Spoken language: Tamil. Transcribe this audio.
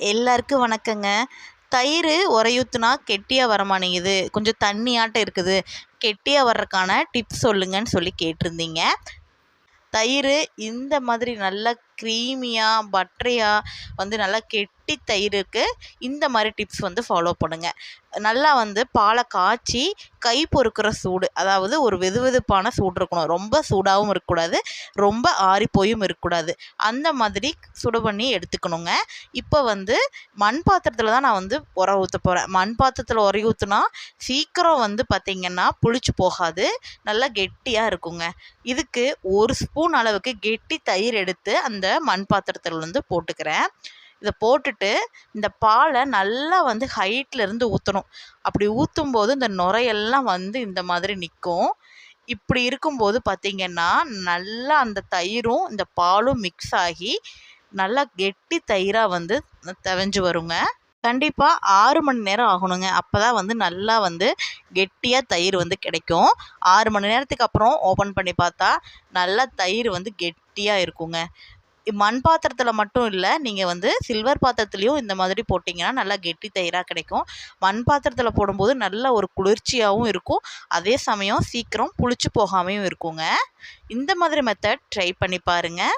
எல்லாருக்கும் வணக்கங்க. தயிர் உரையூத்துனா கெட்டியாக வரமாட்டேங்குது. கொஞ்சம் தண்ணியாட்டம் இருக்குது. கெட்டியாக வர்றதுக்கான டிப்ஸ் சொல்லுங்கன்னு சொல்லி கேட்டிருந்தீங்க. தயிர் இந்த மாதிரி நல்லா க்ரீமியாக பட்டரியாக வந்து நல்லா கெட்டி தயிருக்கு இந்த மாதிரி டிப்ஸ் வந்து ஃபாலோ பண்ணுங்கள் நல்லா வந்து பாலை காய்ச்சி கை பொறுக்கிற சூடு அதாவது ஒரு வெது வெதுப்பான சூடு இருக்கணும். ரொம்ப சூடாகவும் இருக்கக்கூடாது ரொம்ப ஆறிப்போயும் இருக்கக்கூடாது. அந்த மாதிரி சுடு பண்ணி எடுத்துக்கணுங்க. இப்போ வந்து மண் பாத்திரத்தில் தான் நான் வந்து உர ஊற்ற போகிறேன் மண் பாத்திரத்தில் உரை ஊற்றுனா சீக்கிரம் வந்து பார்த்திங்கன்னா புளிச்சு போகாது நல்லா கெட்டியாக இருக்குங்க. இதுக்கு ஒரு ஸ்பூன் அளவுக்கு கெட்டி தயிர் எடுத்து அந்த மண் பாத்திரத்தில் வந்து போட்டுக்கிறேன். இதை போட்டுட்டு இந்த பாலை நல்லா வந்து ஹைட்லேருந்து ஊற்றணும் அப்படி ஊற்றும் போது இந்த நுரையெல்லாம் வந்து இந்த மாதிரி நிற்கும் இப்படி இருக்கும்போது பார்த்திங்கன்னா நல்லா அந்த தயிரும் இந்த பாலும் மிக்ஸ் ஆகி நல்லா கெட்டி தயிராக வந்து தவஞ்சு வருங்க. கண்டிப்பாக ஆறு மணி நேரம் ஆகணுங்க. அப்போ தான் வந்து நல்லா வந்து கெட்டியாக தயிர் வந்து கிடைக்கும். ஆறு மணி நேரத்துக்கு அப்புறம் ஓப்பன் பண்ணி பார்த்தா நல்லா தயிர் வந்து கெட்டியாக இருக்குங்க. மண் பாத்திரத்தில் மட்டும் இல்லை நீங்கள் வந்து சில்வர் பாத்திரத்துலேயும் இந்த மாதிரி போட்டிங்கன்னா நல்லா கெட்டி தயிராக கிடைக்கும். மண் பாத்திரத்தில் போடும்போது நல்ல ஒரு குளிர்ச்சியாகவும் இருக்கும். அதே சமயம் சீக்கிரம் புளிச்சு போகாமையும் இருக்குங்க. இந்த மாதிரி மெத்தட் ட்ரை பண்ணி பாருங்கள்